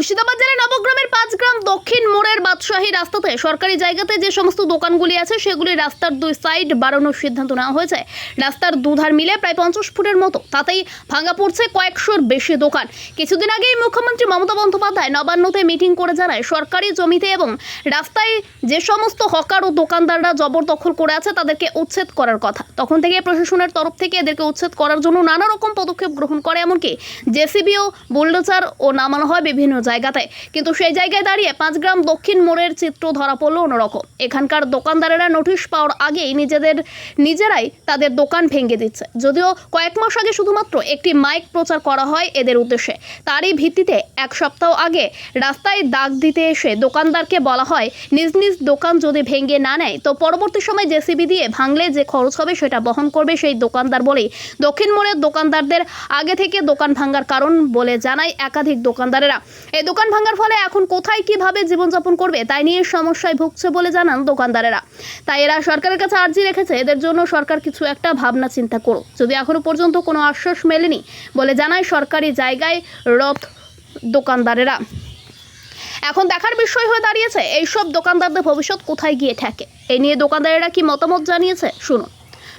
মুর্শিদাবাদ জেলার বাদশাহী রাস্তাতে সরকারি জায়গাতে যে সমস্ত দোকানগুলি আছে, সেগুলি রাস্তার দুই সাইড বাড়ানোর সিদ্ধান্ত নেওয়া হয়েছে। রাস্তার দুধার মিলে প্রায় পঞ্চাশ ফুটের মতো, তাতেই ভাঙা পড়ছে কয়েকশোর বেশি দোকান। কিছুদিন আগেই মুখ্যমন্ত্রী মমতা বন্দ্যোপাধ্যায় নবান্নতে মিটিং করে জানায়, সরকারি জমিতে এবং রাস্তায় যে সমস্ত হকার ও দোকানদাররা জবরদখল করে আছে, তাদেরকে উচ্ছেদ করার কথা। তখন থেকে প্রশাসনের তরফ থেকে এদেরকে উচ্ছেদ করার জন্য নানা রকম পদক্ষেপ গ্রহণ করে, এমনকি জেসিবিও, বুলডোজার ও নামানো হয় বিভিন্ন জায়গাতে। কিন্তু সেই জায়গায় দাঁড়িয়ে পাঁচ গ্রাম দক্ষিণ মোড়ের চিত্র ধরা পড়ল অন্যরকম। এখানকার দোকানদারেরা নোটিশ পাওয়ার আগেই নিজেদের, নিজেরাই তাদের দোকান ভেঙে দিচ্ছে। যদিও কয়েক মাস আগে শুধুমাত্র একটি মাইক প্রচার করা হয় এদের উদ্দেশ্যে। তারই ভিত্তিতে এক সপ্তাহ আগে রাস্তায় দাগ দিতে এসে দোকানদারকে বলা হয়, নিজ নিজ দোকান যদি ভেঙে না নেয়, তো পরবর্তী সময় জেসিবি দিয়ে ভাঙলে যে খরচ হবে সেটা বহন করবে সেই দোকানদার বলেই দক্ষিণ মোড়ের দোকানদারদের আগে থেকে দোকান ভাঙার কারণ বলে জানায় একাধিক দোকানদারেরা। এই দোকান ভাঙার ফলে এখন কোথায় কীভাবে জীবনযাপন করবে তাই নিয়ে সমস্যায় ভুগছে বলে জানান দোকানদারেরা। তাই এরা সরকারের কাছে আর্জি রেখেছে, এদের জন্য সরকার কিছু একটা ভাবনা চিন্তা করো যদি এখনও পর্যন্ত কোনো আশ্বাস মেলেনি বলে জানায় সরকারি জায়গায় রথ দোকানদারেরা। এখন দেখার বিষয় হয়ে দাঁড়িয়েছে, এইসব দোকানদারদের ভবিষ্যৎ কোথায় গিয়ে ঠেকে? এই নিয়ে দোকানদারেরা কি মতামত জানিয়েছে? শুনুন।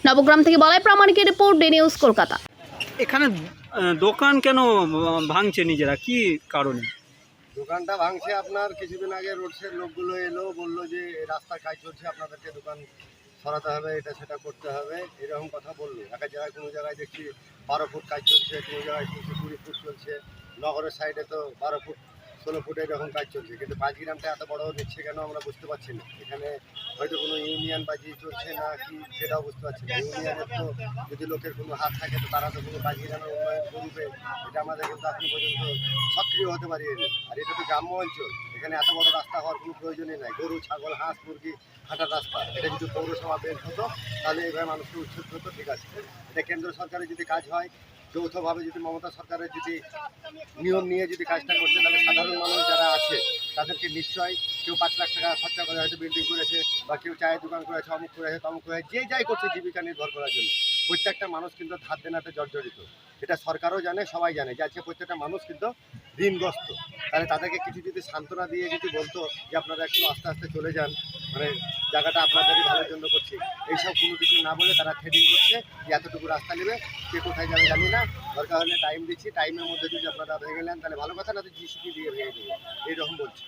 নবগ্রাম থেকে বলাই প্রামাণিকের রিপোর্ট ডি নিউজ কলকাতা। এখানে দোকান কেন ভাঙছে নিজেরা? কি কারণে? দোকানটা ভাঙছে আপনার, কিছুদিন আগে রোডসের লোকগুলো এলো, বলল যে রাস্তা কাজ চলছে, আপনাদেরকে দোকান সরাতে হবে, এটা সেটা করতে হবে। এরকম কথা বলল। এক জায়গায় কোনো জায়গায় দেখছি বারো ফুট কাজ চলছে, কোনো জায়গায় চলছে কুড়ি ফুট চলছে, নগরের সাইডে তো বারো ফুট ষোলো ফুটে এরকম কাজ চলছে, কিন্তু পাঁচ গ্রামটা এত বড় নিচ্ছে কেন আমরা বুঝতে পারছি না। এখানে হয়তো কোনো ইউনিয়ন বাজি চলছে না কি, সেটাও বুঝতে পারছি না। ইউনিয়নের তো যদি লোকের কোনো হাত থাকে, তো তারা তো কোনো পাঁচ গ্রামের উন্নয়ন করবে, এটা আমাদের কিন্তু এখন পর্যন্ত সক্রিয় হতে পারিনি। আর এটা তো গ্রাম্য অঞ্চল, এখানে এত বড় রাস্তা হওয়ার কোনো প্রয়োজনই নাই। গরু, ছাগল, হাঁস, মুরগি হাঁটার রাস্তা, এটা যদি পৌরসভা বের হতো, তাহলে এইভাবে মানুষকে উচ্ছেদ হতো, ঠিক আছে। এটা কেন্দ্র সরকারের যদি কাজ হয় যৌথভাবে যদি মমতা সরকারের যদি নিয়ম নিয়ে যদি কাজটা করছে, তাহলে সাধারণ মানুষ যারা আছে, তাদেরকে নিশ্চয়ই কেউ পাঁচ লাখ টাকা খরচা করে হয়তো বিল্ডিং করেছে বা কেউ চায়ের দোকান করেছে, অমুক করেছে, তমুক করেছে, যে যাই করছে জীবিকা নির্ভর করার জন্য। প্রত্যেকটা মানুষ কিন্তু ধার দেনাতে জর্জরিত। এটা সরকারও জানে, সবাই জানে যে আজকে প্রত্যেকটা মানুষ কিন্তু ঋণগ্রস্ত। তাহলে তাদেরকে কিছু যদি সান্ত্বনা দিয়ে যদি বলতো যে আপনারা একটু আস্তে আস্তে চলে যান মানে জায়গাটা আপনাদেরই ভালোর জন্য করছি। এইসব কোনো কিছু না বলে তারা থ্রেডিং করছে যে এতটুকু রাস্তা নেবে কে কোথায় যাবে জানি না। দরকার হলে টাইম দিচ্ছি টাইমের মধ্যে যদি আপনারা ভেঙে নেন তাহলে ভালো কথা না তো জিসিপি দিয়ে ভেঙে দেবে। এইরকম বলছে।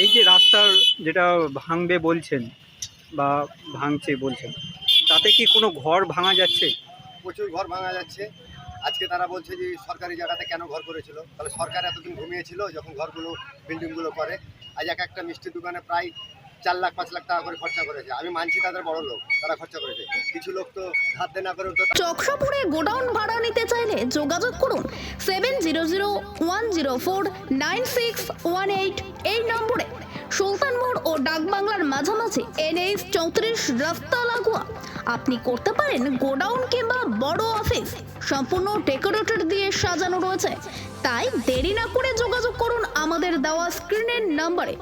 এই যে রাস্তার যেটা ভাঙবে বলছেন বা ভাঙছে বলছেন তাতে কি কোনো ঘর ভাঙা যাচ্ছে? প্রচুর ঘর ভাঙা যাচ্ছে। আজকে তারা বলছে যে সরকারি জায়গাতে কেন ঘর করেছিল? তাহলে সরকার এতদিন ঘুমিয়েছিল যখন ঘরগুলো বিল্ডিংগুলো করে। আজ এক একটা মিষ্টির দোকানে প্রায় চার লাখ, পাঁচ লাখ টাকা করে খরচা করেছে। আমি মানছি তাদের বড় লোক, তারা খরচা করেছে। কিছু লোক তো ধার দেনা করে তো চকসাপুরে গোডাউন ভাড়া নিতে চাইলে যোগাযোগ করুন seven zero zero one zero four nine six one eight এই নম্বরে। সুলতান মোড় ও ডাকবাংলার মাঝামাঝি এনএইচ চৌত্রিশ রাস্তা লাগোয়া আপনি করতে পারেন গোডাউন কিংবা বড় অফিস। সম্পূর্ণ ডেকোরেটর দিয়ে সাজানো রয়েছে। তাই দেরি না করে যোগাযোগ করুন আমাদের দেওয়া স্ক্রিনের নম্বরে